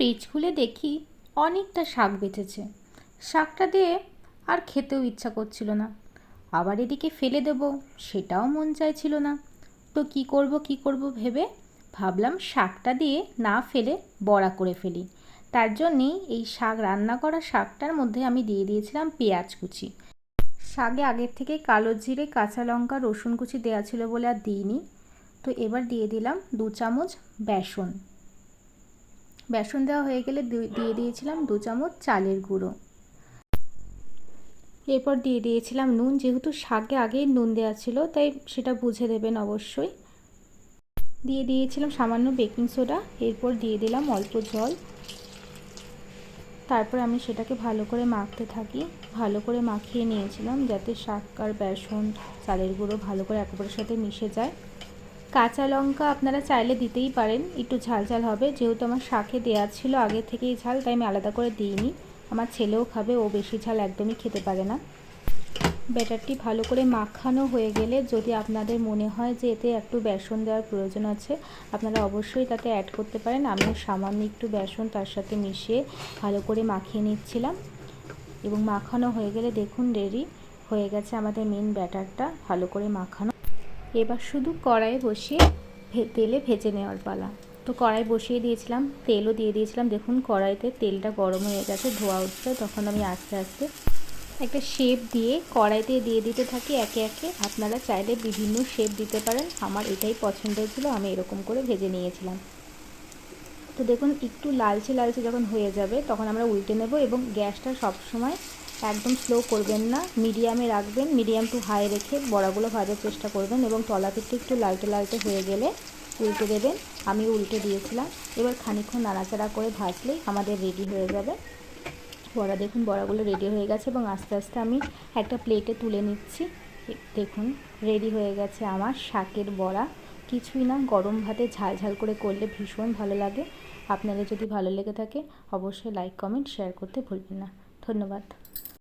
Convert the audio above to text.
Fridge খুলে দেখি অনেকটা শাক বেঁচেছে। শাকটা দিয়ে আর খেতেও ইচ্ছা করছিল না। আবার এদিকে ফেলে দেবো, সেটাও মন চাইছিল না। তো কি করব কি করব ভেবে ভাবলাম শাকটা দিয়ে না ফেলে বড়া করে ফেলি। তার জন্যেই এই শাক রান্না করা শাকটার মধ্যে আমি দিয়ে দিয়েছিলাম পেঁয়াজ কুচি। শাকে আগের থেকে কালো জিরে, কাঁচা লঙ্কা, রসুন কুচি দেওয়া ছিল বলে আর দিইনি। তো এবার দিয়ে দিলাম দু চামচ বেসন। বেসন দেওয়া হয়ে গেলে দিয়ে দিয়েছিলাম দু চামচ চালের গুঁড়ো। এরপর দিয়ে দিয়েছিলাম নুন, যেহেতু শাকে আগেই নুন দেওয়া ছিল, তাই সেটা বুঝে দেবেন অবশ্যই। দিয়ে দিয়েছিলাম সামান্য বেকিং সোডা, এরপর দিয়ে দিলাম অল্প জল। তারপর আমি সেটাকে ভালো করে মাখতে থাকি। ভালো করে মাখিয়ে নিয়েছিলাম যাতে শাক আর বেসন, চালের গুঁড়ো ভালো করে একেবারের সাথে মিশে যায়। কাঁচা লঙ্কা আপনারা চাইলে দিতেই পারেন, একটু ঝাল ঝাল হবে। যেহেতু আমার শাকে দেওয়া ছিল, আগে থেকেই ঝাল, তাই আমি আলাদা করে দিইনি। আমার ছেলেও খাবে, ও বেশি ঝাল একদমই খেতে পারে না। ব্যাটারটি ভালো করে মাখানো হয়ে গেলে যদি আপনাদের মনে হয় যে এতে একটু বেসন দেওয়ার প্রয়োজন আছে, আপনারা অবশ্যই তাতে অ্যাড করতে পারেন। আমি সামান্য একটু বেসন তার সাথে মিশিয়ে ভালো করে মাখিয়ে নিচ্ছিলাম। এবং মাখানো হয়ে গেলে দেখুন রেডি হয়ে গেছে আমাদের মেন ব্যাটারটা। ভালো করে মাখানো এবার শুধু কড়াইয়ে বসিয়ে তেলে ভেজে নেওয়ার পালা। তো কড়াই বসিয়ে দিয়েছিলাম, তেলও দিয়ে দিয়েছিলাম। দেখুন, কড়াইতে তেলটা গরম হয়ে গেছে, ধোয়া উঠছে। তখন আমি আস্তে আস্তে একটা শেপ দিয়ে কড়াইতে দিয়ে দিতে থাকি একে একে। আপনারা চাইলে বিভিন্ন শেপ দিতে পারেন। আমার এটাই পছন্দ ছিল আমি এরকম করে ভেজে নিয়েছিলাম। তো দেখুন, একটু লালচে লালচে যখন হয়ে যাবে, তখন আমরা উল্টে নেব এবং গ্যাসটা সবসময় একদম স্লো করবেন না মিডিয়ামে রাখবেন মিডিয়াম টু হাই রেখে বড়াগুলো ভাজার চেষ্টা করবেন এবং তলা পিঠটা একটু লালটে লালটে হয়ে গেলে উল্টে দেবেন। আমি উল্টে দিয়েছিলাম। এবার খানিক্ষণ নাড়াচাড়া করে ভাজলেই আমাদের রেডি হয়ে যাবে। বড়া দেখুন, বড়াগুলো রেডি হয়ে গেছে এবং আস্তে আস্তে আমি একটা প্লেটে তুলে নিচ্ছি। দেখুন রেডি হয়ে গেছে আমার শাকের বড়া। কিছুই না, গরম ভাতে ঝাল ঝাল করে করলে ভীষণ ভালো লাগে। আপনাদের যদি ভালো লেগে থাকে, অবশ্যই লাইক কমেন্ট শেয়ার করতে ভুলবেন না। ধন্যবাদ।